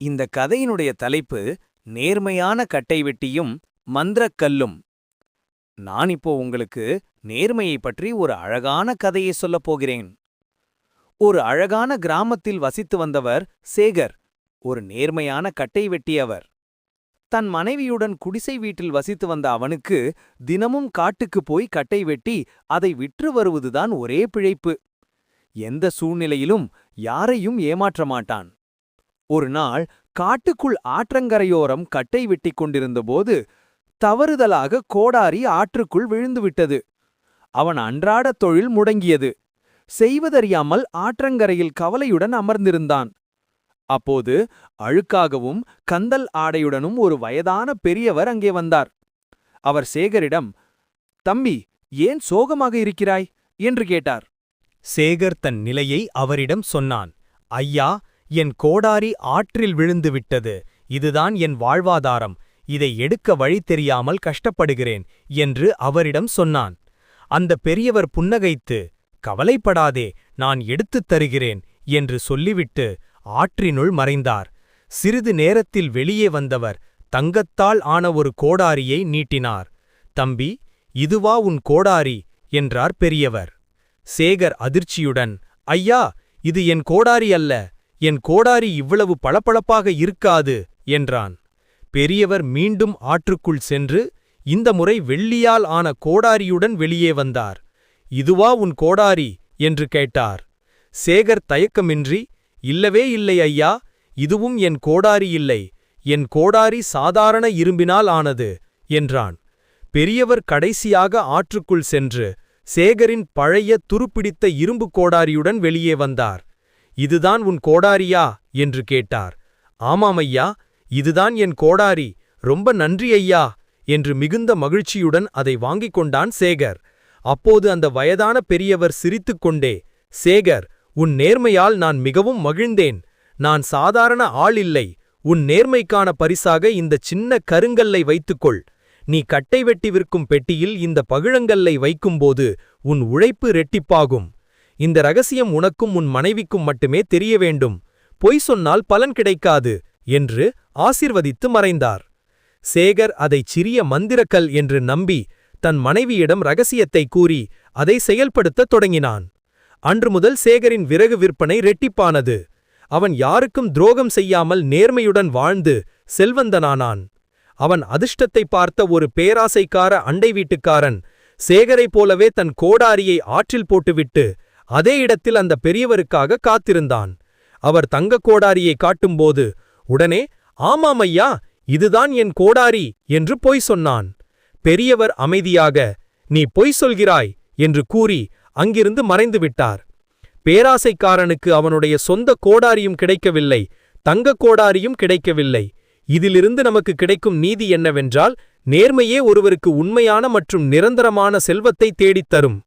இந்த கதையினுடைய தலைப்பு நேர்மையான கட்டை வெட்டியும் மந்திரக்கல்லும் நான் இப்போ உங்களுக்கு நேர்மையை பற்றி ஒரு அழகான கதையை சொல்லப் போகிறேன். ஒரு அழகான கிராமத்தில் வசித்து வந்தவர் சேகர் ஒரு நேர்மையான கட்டை வெட்டியவர். தன் மனைவியுடன் குடிசை வீட்டில் வசித்து வந்த அவனுக்கு தினமும் காட்டுக்கு போய் கட்டை வெட்டி அதை விற்று வருவதுதான் ஒரே பிழைப்பு. எந்த சூழ்நிலையிலும் யாரையும் ஏமாற்ற மாட்டான். ஒரு நாள் காட்டுக்குள் ஆற்றங்கரையோரம் கட்டை வெட்டிக் கொண்டிருந்தபோது தவறுதலாக கோடாரி ஆற்றுக்குள் விழுந்துவிட்டது அவன் அன்றாட தொழில் முடங்கியது. செய்வதறியாமல் ஆற்றங்கரையில் கவலையுடன் அமர்ந்திருந்தான். அப்போது அழுக்காகவும் கந்தல் ஆடையுடனும் ஒரு வயதான பெரியவர் அங்கே வந்தார். அவர் சேகரிடம் தம்பி ஏன் சோகமாக இருக்கிறாய்? என்று கேட்டார். சேகர் தன் நிலையை அவரிடம் சொன்னான். ஐயா என் கோடாரி ஆற்றில் விழுந்து விட்டது. இதுதான் என் வாழ்வாதாரம். இதை எடுக்க வழி தெரியாமல் கஷ்டப்படுகிறேன் என்று அவரிடம் சொன்னான். அந்த பெரியவர் புன்னகைத்து கவலைப்படாதே நான் எடுத்துத் தருகிறேன் என்று சொல்லிவிட்டு ஆற்றினுள் மறைந்தார். சிறிது நேரத்தில் வெளியே வந்தவர் தங்கத்தால் ஆன ஒரு கோடாரியை நீட்டினார். தம்பி இதுவா உன் கோடாரி? என்றார் பெரியவர். சேகர் அதிர்ச்சியுடன் ஐயா இது என் கோடாரி அல்ல. என் கோடாரி இவ்வளவு பளபளப்பாக இருக்காது என்றான். பெரியவர் மீண்டும் ஆற்றுக்குள் சென்று இந்த முறை வெள்ளியால் ஆன கோடாரியுடன் வெளியே வந்தார். இதுவா உன் கோடாரி? என்று கேட்டார். சேகர் தயக்கமின்றி இல்லவே இல்லை ஐயா இதுவும் என் கோடாரி இல்லை என் கோடாரி சாதாரண இரும்பினால் ஆனது என்றான். பெரியவர் கடைசியாக ஆற்றுக்குள் சென்று சேகரின் பழைய துருப்பிடித்த இரும்பு கோடாரியுடன் வெளியே வந்தார். இதுதான் உன் கோடாரியா? என்று கேட்டார். ஆமாம் ஐயா இதுதான் என் கோடாரி. ரொம்ப நன்றி ஐயா என்று மிகுந்த மகிழ்ச்சியுடன் அதை வாங்கிக் கொண்டான் சேகர். அப்போது அந்த வயதான பெரியவர் சிரித்துக்கொண்டே சேகர் உன் நேர்மையால் நான் மிகவும் மகிழ்ந்தேன். நான் சாதாரண ஆள் இல்லை. உன் நேர்மைக்கான பரிசாக இந்த சின்ன கருங்கல்லை வைத்துக்கொள். நீ கட்டை வெட்டி விற்கும் பெட்டியில் இந்த பகிழங்கல்லை வைக்கும்போது உன் உழைப்பு ரெட்டிப்பாகும். இந்த ரகசியம் உனக்கும் உன் மனைவிக்கும் மட்டுமே தெரிய வேண்டும். பொய் சொன்னால் பலன் கிடைக்காது என்று ஆசிர்வதித்து மறைந்தார். சேகர் அதைச் சிறிய மந்திரக்கல் என்று நம்பி தன் மனைவியிடம் ரகசியத்தை கூறி அதை செயல்படுத்தத் தொடங்கினான். அன்று முதல் சேகரின் விறகு விற்பனை ரெட்டிப்பானது. அவன் யாருக்கும் துரோகம் செய்யாமல் நேர்மையுடன் வாழ்ந்து செல்வந்தனானான். அவன் அதிர்ஷ்டத்தை பார்த்த ஒரு பேராசைக்கார அண்டை வீட்டுக்காரன் சேகரைப் போலவே தன் கோடாரியை ஆற்றில் போட்டுவிட்டு அதே இடத்தில் அந்த பெரியவருக்காக காத்திருந்தான். அவர் தங்க கோடாரியை காட்டும்போது உடனே ஆமாம் ஐயா இதுதான் என் கோடாரி என்று பொய் சொன்னான். பெரியவர் அமைதியாக நீ பொய் சொல்கிறாய் என்று கூறி அங்கிருந்து மறைந்து விட்டார். பேராசைக்காரனுக்கு அவனுடைய சொந்த கோடாரியும் கிடைக்கவில்லை தங்க கோடாரியும் கிடைக்கவில்லை. இதிலிருந்து நமக்கு கிடைக்கும் நீதி என்னவென்றால் நேர்மையே ஒருவருக்கு உண்மையான மற்றும் நிரந்தரமான செல்வத்தை தேடித் தரும்.